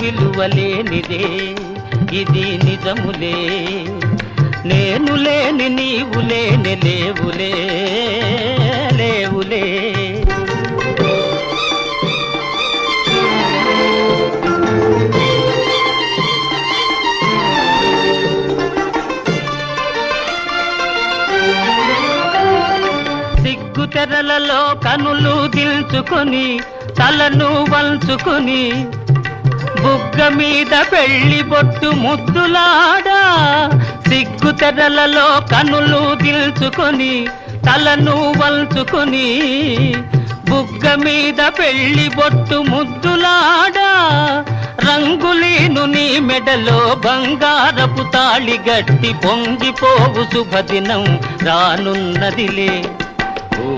విలువలేనిదే ఇది నిజములే. నేను లేని నీవు లేని లేవులే. లేవులే సిగ్గు తెరలలో కనులు దిల్చుకొని తలను వంచుకొని బుగ్గ మీద పెళ్ళి బొట్టు ముద్దులాడా? సిగ్గు తెరలలో కనులు దిల్చుకొని తలను వల్చుకొని బుగ్గ మీద పెళ్ళి బొట్టు ముద్దులాడా? రంగులీను నీ మెడలో బంగారపు తాళి గట్టి పొంగిపోవు శుభదినం రానున్నదిలే. ఓ